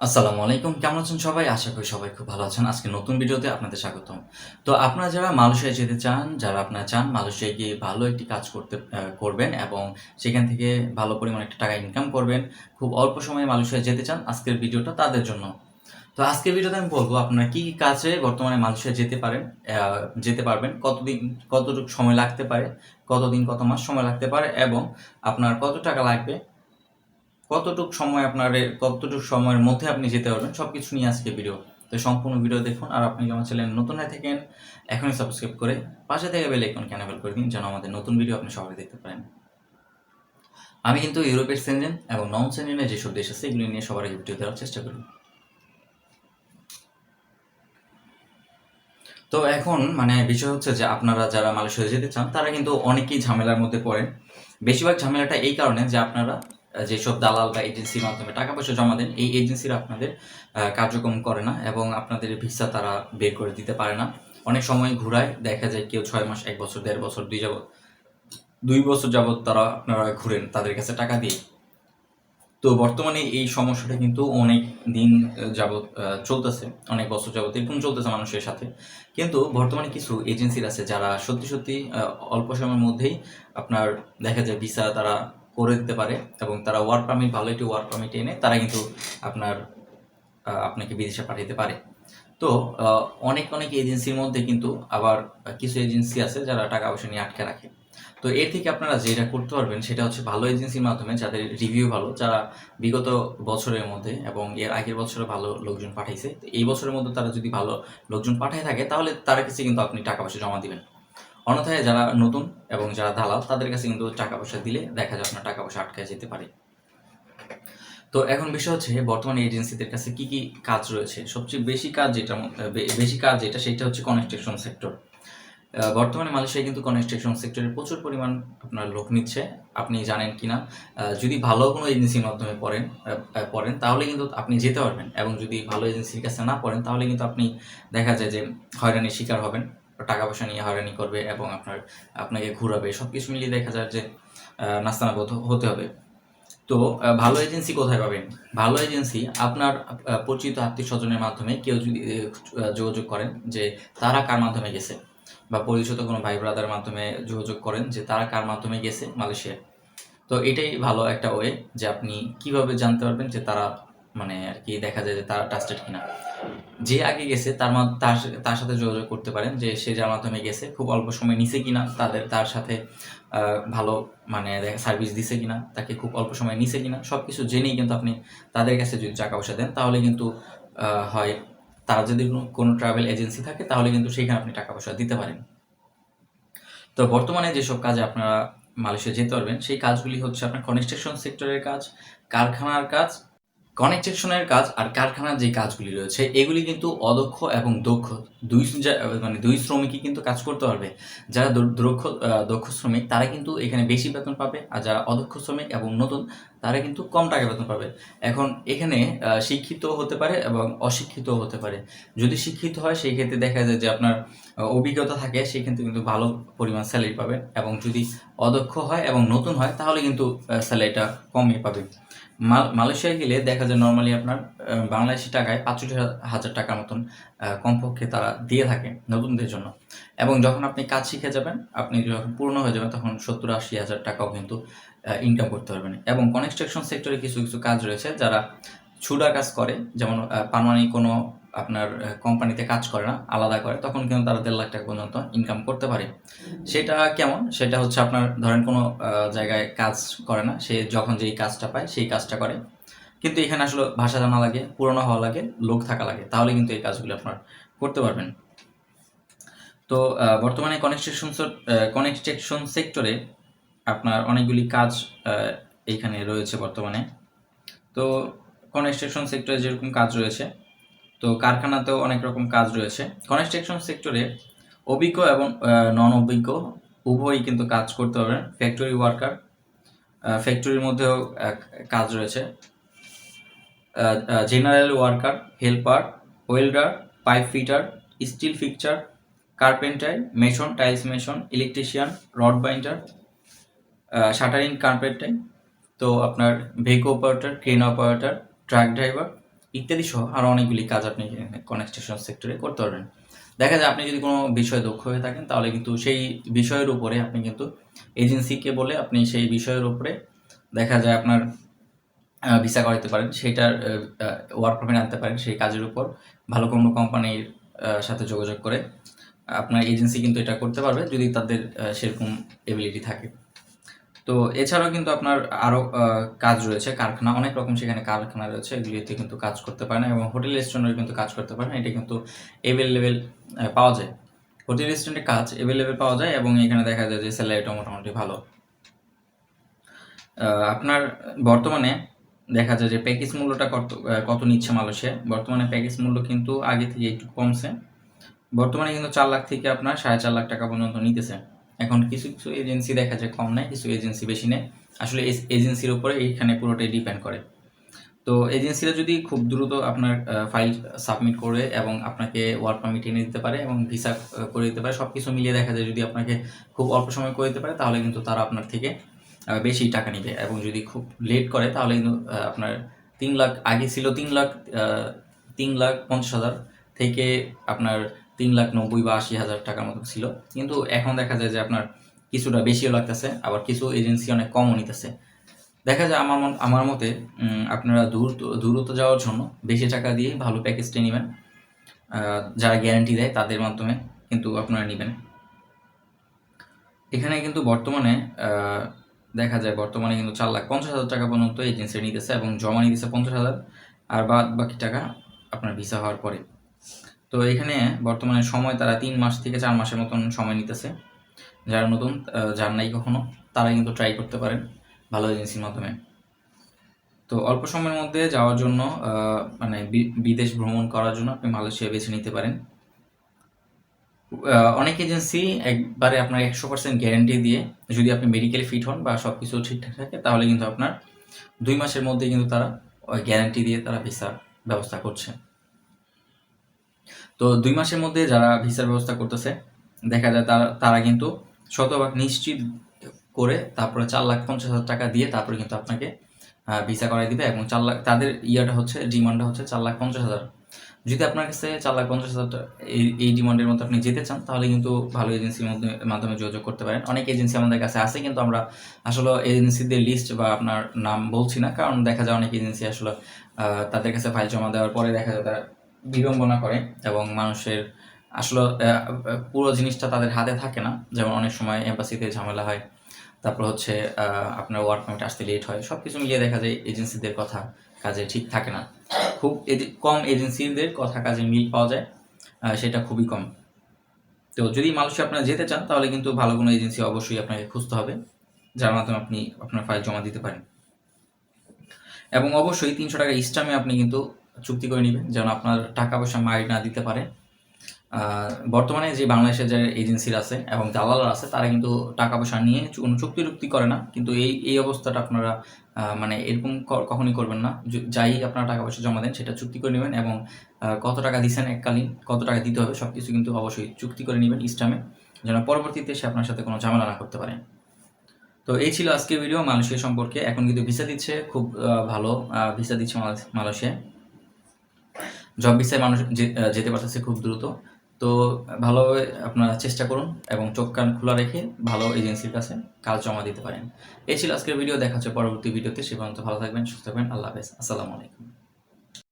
আসসালামু আলাইকুম। কেমন আছেন সবাই? আশা করি সবাই খুব ভালো আছেন। আজকে নতুন ভিডিওতে আপনাদের স্বাগতম। তো আপনারা যারা মালয়েশিয়া যেতে চান, যারা আপনারা চান, মালয়েশিয়ায় গিয়ে ভালো একটি কাজ করতে করবেন এবং সেখান থেকে ভালো পরিমাণে একটা টাকা ইনকাম করবেন, খুব অল্প সময়ে মালয়েশিয়া যেতে চান, আজকের ভিডিওটা তাদের জন্য। তো আজকের ভিডিওতে আমি বলব, আপনারা কী কী কাজে বর্তমানে মালয়েশিয়া যেতে পারেন যেতে পারবেন, কতদিন, কতটুকু সময় লাগতে পারে, কতদিন, কত মাস সময় লাগতে পারে এবং আপনার কত টাকা লাগবে কতটুকু সময় আপনার কতটুকু সময়ের মধ্যে আপনি যেতে পারবেন সব কিছু নিয়ে আজকে ভিডিও তো সম্পূর্ণ ভিডিও দেখুন, আর আপনি আমার চ্যানেল নতুন হয়ে থাকেন, এখনই সাবস্ক্রাইব করে পাশে থেকে বেল আইকন ক্যানেবল করে দিন, যেন আমাদের নতুন ভিডিও আপনি সবাই দেখতে পারেন। আমি কিন্তু ইউরোপের সেনজেন এবং নন সেনজেনের যেসব দেশ আছে, এগুলি নিয়ে সবার ভিডিও দেওয়ার চেষ্টা করি। তো এখন মানে বিষয় হচ্ছে যে, আপনারা যারা মালয়েশিয়া যেতে চান, তারা কিন্তু অনেকেই ঝামেলার মধ্যে পড়েন। বেশিরভাগ ঝামেলাটা এই কারণে যে, আপনারা যেসব দালাল বা এজেন্সির মাধ্যমে টাকা পয়সা জমা দেন, এই এজেন্সিরা আপনাদের কার্যক্রম করে না এবং আপনাদের ভিসা তারা বের করে দিতে পারে না। অনেক সময় ঘুরায়, দেখা যায় কেউ ছয় মাস, এক বছর, দেড় বছর, দুই যাবত দুই বছর যাবত তারা আপনারা ঘুরেন তাদের কাছে টাকা দিয়ে। তো বর্তমানে এই সমস্যাটা কিন্তু অনেক দিন যাবৎ চলতেছে, অনেক বছর যাবত এরকম চলতেছে মানুষের সাথে। কিন্তু বর্তমানে কিছু এজেন্সির আছে যারা সত্যি সত্যি অল্প সময়ের মধ্যেই আপনার দেখা যায় ভিসা তারা করে দিতে পারে এবং তারা ওয়ার্ক পারমিট ভালো একটি ওয়ার্ক পারমিট এনে তারা কিন্তু আপনার আপনাকে বিদেশে পাঠাতে পারে। তো অনেক অনেক এজেন্সির মধ্যে কিন্তু আবার কিছু এজেন্সি আছে যারা টাকা পয়সা নিয়ে আটকে রাখে। তো এর থেকে আপনারা যেটা করতে পারবেন সেটা হচ্ছে ভালো এজেন্সির মাধ্যমে যাদের রিভিউ ভালো, যারা বিগত বছরের মধ্যে এবং এর আগের বছরে ভালো লোকজন পাঠাইছে, এই বছরের মধ্যে তারা যদি ভালো লোকজন পাঠায় থাকে তাহলে তার কাছে কিন্তু আপনি টাকা পয়সা জমা দিবেন। অন্যথায় যারা নতুন এবং যারা দালাল তাদের কাছে কিন্তু টাকা পয়সা দিলে দেখা যায় আপনার টাকা পয়সা আটকে যেতে পারে। তো এখন বিষয় হচ্ছে বর্তমানে এজেন্সিদের কাছে কি কি কাজ রয়েছে? সবচেয়ে বেশি কাজ যেটা বেশি কাজ যেটা সেটা হচ্ছে কনস্ট্রাকশন সেক্টর বর্তমানে মালয়েশিয়ায় কিন্তু কনস্ট্রাকশন সেক্টরে প্রচুর পরিমাণ আপনার লোক নিচ্ছে। আপনি জানেন কিনা? আহ, যদি ভালো কোনো এজেন্সির মাধ্যমে পড়েন পড়েন তাহলে কিন্তু আপনি যেতে পারবেন। এবং যদি ভালো এজেন্সির কাছে না পড়েন তাহলে কিন্তু আপনি দেখা যায় যে হয়রানির শিকার হবেন। টাকা পয়সা নিয়ে হয়রানি করবে এবং আপনার আপনাকে ঘুরাবে সব কিছু মিলিয়ে দেখা যায় যে আহ, নাস্তানাবোধ হতে হবে। তো ভালো এজেন্সি কোথায় পাবেন? ভালো এজেন্সি আপনার পরিচিত আত্মীয় স্বজনের মাধ্যমে কেউ যদি যোগাযোগ করেন যে তারা কার মাধ্যমে গেছে বা পরিচিত কোনো ভাই ব্রাদার মাধ্যমে যোগাযোগ করেন যে তারা কার মাধ্যমে গেছে মালয়েশিয়া। তো এটাই ভালো একটা ওয়ে যে আপনি কীভাবে জানতে পারবেন যে তারা মানে আর কি দেখা যায় যে তারা ট্রাস্টেড কিনা। যে আগে গেছে, তার তার তার সাথে যোগাযোগ করতে পারেন যে সে যার মাধ্যমে গেছে, খুব অল্প সময় নিছে কিনা, তাদের তার সাথে ভালো মানে সার্ভিস দিছে কিনা, তাকে খুব অল্প সময় নিছে কিনা সব কিছু জেনেই কিন্তু আপনি তাদের কাছে যদি টাকা পয়সা দেন, তাহলে কিন্তু হয় তার যদি কোনো- কোনো ট্রাভেল এজেন্সি থাকে, তাহলে কিন্তু সেখানে আপনি টাকা পয়সা দিতে পারেন। তো বর্তমানে যেসব কাজে আপনারা মালয়েশিয়া যেতে পারবেন, সেই কাজগুলি হচ্ছে আপনার কনস্ট্রাকশন সেক্টরের কাজ, কারখানার কাজ কনেকশনের কাজ আর কারখানার যে কাজগুলি রয়েছে, এগুলি কিন্তু অদক্ষ এবং দক্ষ। দুই মানে দুই শ্রমিকই কিন্তু কাজ করতে পারবে। যারা দক্ষ দক্ষ শ্রমিক, তারা কিন্তু এখানে বেশি বেতন পাবে। আর যারা অদক্ষ শ্রমিক এবং নতুন তারা কিন্তু কম টাকা বেতন পাবে। এখন এখানে শিক্ষিত হতে পারে এবং অশিক্ষিত হতে পারে। যদি শিক্ষিত হয়, সেই ক্ষেত্রে দেখা যায় যে আপনার অভিজ্ঞতা থাকে, সেই ক্ষেত্রে কিন্তু ভালো পরিমাণ স্যালারি পাবে এবং যদি অদক্ষ হয় এবং নতুন হয়, তাহলে কিন্তু স্যালারিটা কমই পাবে মাল- মালয়েশিয়ায় গেলে দেখা যায় নর্মালি আপনার বাংলাদেশি টাকায় পাঁচষট্টি হাজার টাকার মতন কমপক্ষে তারা দিয়ে থাকে নতুনদের জন্য। এবং যখন আপনি কাজ শিখে যাবেন, আপনি যখন পূর্ণ হয়ে যাবেন, তখন সত্তর আশি হাজার টাকাও কিন্তু ইনকাম করতে পারবেন এবং কনস্ট্রাকশন সেক্টরে কিছু কিছু কাজ রয়েছে যারা ছুডা কাজ করে। যেমন পারমানেন্ট কোনো আপনার কোম্পানিতে কাজ করে না, আলাদা করে। তখন কিন্তু তারা দেড় লাখ টাকা পর্যন্ত ইনকাম করতে পারে। সেটা কেমন? সেটা হচ্ছে আপনার ধরেন কোনো জায়গায় কাজ করে না। সে যখন যেই কাজটা পায়, সেই কাজটা করে। কিন্তু এখানে আসলে ভাষা জানা লাগে, পুরনো হওয়া লাগে, লোক থাকা লাগে। তাহলে কিন্তু এই কাজগুলো আপনার করতে পারবেন। তো বর্তমানে কনস্ট্রাকশন কনস্ট্রাকশন সেক্টরে আপনার অনেকগুলি কাজ এইখানে রয়েছে বর্তমানে। তো কনস্ট্রাকশন সেক্টরে যেরকম কাজ রয়েছে, তো কারখানাতেও অনেক রকম কাজ রয়েছে। কনস্ট্রাকশন সেক্টরে অভিজ্ঞ এবং নন অভিজ্ঞ উভয়ই কিন্তু কাজ করতে পারবেন। ফ্যাক্টরি ওয়ার্কার ফ্যাক্টরির মধ্যেও কাজ রয়েছে। General worker helper welder pipe fitter steel fixture carpenter mason tiles mason electrician rod binder shuttering carpenter তো আপনার ভেক operator crane operator truck driver ইত্যাদি সহ আরও অনেকগুলি কাজ আপনি কনস্ট্রাকশন সেক্টরে করতে পারবেন। দেখা যায় আপনি যদি কোনো বিষয়ে দক্ষ হয়ে থাকেন, তাহলে কিন্তু সেই বিষয়ের উপরে আপনি কিন্তু এজেন্সিকে বলে আপনি সেই বিষয়ের উপরে দেখা যায় আপনার ভিসা করাতে পারেন। সেইটার ওয়ার্ক পারমিট আনতে পারেন। সেই কাজের উপর ভালো কোনো কোম্পানির সাথে যোগাযোগ করে আপনার এজেন্সি কিন্তু এটা করতে পারবে, যদি তাদের সেরকম এবিলিটি থাকে। তো এছাড়াও কিন্তু আপনার আরও কাজ রয়েছে, কারখানা, অনেক রকম সেখানে কারখানা রয়েছে, এগুলিতে কিন্তু কাজ করতে পারেন এবং হোটেল রেস্টুরেন্টে কিন্তু কাজ করতে পারেন এটা কিন্তু অ্যাভেলেবেল পাওয়া যায়। হোটেল রেস্টুরেন্টে কাজ অ্যাভেলেবেল পাওয়া যায় এবং এখানে দেখা যায় যে স্যালারিটা মোটামুটি ভালো। আপনার বর্তমানে দেখা যায় যে প্যাকেজ মূল্যটা কত কত নিচ্ছে মালয়েশিয়া বর্তমানে প্যাকেজ মূল্য কিন্তু আগে থেকে একটু কমছে। বর্তমানে কিন্তু চার লাখ থেকে আপনার সাড়ে চার লাখ টাকা পর্যন্ত নিতেছে। এখন কিছু কিছু এজেন্সি দেখা যায় কম নেয়, কিছু এজেন্সি বেশি নেয়। আসলে এজেন্সির উপরে এখানে পুরোটাই ডিপেন্ড করে। তো এজেন্সিরা যদি খুব দ্রুত আপনার ফাইল সাবমিট করে এবং আপনাকে ওয়ার্ক পারমিট এনে দিতে পারে এবং ভিসা করে দিতে পারে সব কিছু মিলিয়ে দেখা যায় যদি আপনাকে খুব অল্প সময় করে দিতে পারে, তাহলে কিন্তু তারা আপনার থেকে বেশি টাকা নিবে। এবং যদি খুব লেট করে, তাহলে কিন্তু আপনার তিন লাখ, আগে ছিল তিন লাখ তিন লাখ পঞ্চাশ হাজার থেকে আপনার তিন লাখ নব্বই বা আশি হাজার টাকার মতো ছিল। কিন্তু এখন দেখা যায় যে আপনার কিছুটা বেশিও লাগতেছে, আবার কিছু এজেন্সি অনেক কমও নিতেছে। দেখা যায় আমার আমার মতে আপনারা দূর দূরত্ব যাওয়ার জন্য বেশি টাকা দিয়ে ভালো প্যাকেজটা নেবেন যারা গ্যারান্টি দেয় তাদের মাধ্যমে কিন্তু আপনারা নেবেন। এখানে কিন্তু বর্তমানে দেখা যায় বর্তমানে কিন্তু চার লাখ পঞ্চাশ হাজার টাকা পর্যন্ত এজেন্সি নিতেছে এবং জমা নিতেছে পঞ্চাশ হাজার, আর বাদ বাকি টাকা আপনার ভিসা হওয়ার পরে। তো এখানে বর্তমানে সময় তারা তিন মাস থেকে চার মাসের মতন সময় নিতেছে। যারা নতুন যার নাই কখনো তারা কিন্তু ট্রাই করতে পারেন ভালো এজেন্সির মাধ্যমে। তো অল্প সময়ের মধ্যে যাওয়ার জন্য মানে বিদেশ ভ্রমণ করার জন্য আপনি মালয়েশিয়া বেছে নিতে পারেন। অনেক এজেন্সি একবারে আপনার একশো পার্সেন্ট গ্যারান্টি দিয়ে যদি আপনি মেডিকেল ফিট হন বা সব কিছু ঠিকঠাক থাকে, তাহলে কিন্তু আপনার দুই মাসের মধ্যে কিন্তু তারা ওই গ্যারান্টি দিয়ে তারা ভিসা ব্যবস্থা করছে। তো দুই মাসের মধ্যে যারা ভিসার ব্যবস্থা করতেছে, দেখা যায় তারা তারা কিন্তু শতভাগ নিশ্চিত করে তারপরে চার লাখ পঞ্চাশ হাজার টাকা দিয়ে তারপরে কিন্তু আপনাকে ভিসা করাই দিবে এবং চার লাখ, তাদের ইয়াটা হচ্ছে, ডিমান্ডটা হচ্ছে চার লাখ পঞ্চাশ হাজার। যদি আপনার কাছে চার লাখ পঞ্চাশ হাজার এই এই ডিমান্ডের মতো আপনি যেতে চান, তাহলে কিন্তু ভালো এজেন্সির মধ্যে, মাধ্যমে যোগাযোগ করতে পারেন। অনেক এজেন্সি আমাদের কাছে আছে, কিন্তু আমরা আসলে এজেন্সিদের লিস্ট বা আপনার নাম বলছি না, কারণ দেখা যায় অনেক এজেন্সি আসলে তাদের কাছে ফাইল জমা দেওয়ার পরে দেখা যায় তারা বিড়ম্বনা করে এবং মানুষের আসলে পুরো জিনিসটা তাদের হাতে থাকে না। যেমন অনেক সময় এম্বাসিতে ঝামেলা হয়, তারপর হচ্ছে আপনার ওয়ার্ক পারমিট আসতে লেট হয় সব কিছু মিলিয়ে দেখা যায় এজেন্সিদের কথা কাজে ঠিক থাকে না। খুব কম এজেন্সিদের কথা কাজে মিল পাওয়া যায় সেটা খুবই কম। তো যদি মালয়েশিয়া আপনারা যেতে চান, তাহলে কিন্তু ভালো কোনো এজেন্সি অবশ্যই আপনাকে খুঁজতে হবে, যার মাধ্যমে আপনি আপনার ফাইল জমা দিতে পারেন। এবং অবশ্যই তিনশো টাকা ইস্টামে আপনি কিন্তু চুক্তি করে নেবেন, যেন আপনার টাকা পয়সা মারি না দিতে পারে। বর্তমানে যে বাংলাদেশের যে এজেন্সির আছে এবং দালালরা আছে, তারা কিন্তু টাকা পয়সা নিয়ে কোনো চুক্তি টুক্তি করে না। কিন্তু এই এই অবস্থাটা আপনারা মানে এরকম কখনই করবেন না। যাই আপনারা টাকা পয়সা জমা দেন, সেটা চুক্তি করে নেবেন এবং কত টাকা দিচ্ছেন এককালীন, কত টাকা দিতে হবে সব কিছু কিন্তু অবশ্যই চুক্তি করে নেবেন ইস্টামে যেন পরবর্তীতে সে আপনার সাথে কোনো ঝামেলা না করতে পারে। তো এই ছিল আজকের ভিডিও মালয়েশিয়া সম্পর্কে। এখন কিন্তু ভিসা দিচ্ছে, খুব ভালো ভিসা দিচ্ছে মালয়েশিয়া- জব ভিসায় মানুষ যেতে পারতেছে খুব দ্রুত। তো ভালোভাবে আপনারা চেষ্টা করুন এবং চোখ কান খোলা রেখে ভালো এজেন্সির কাছে কাজ জমা দিতে পারেন। এই ছিল আজকের ভিডিও। দেখা হচ্ছে পরবর্তী ভিডিওতে। সে পর্যন্ত ভালো থাকবেন, সুস্থ থাকবেন। আল্লাহ হাফেজ। আসসালামু আলাইকুম।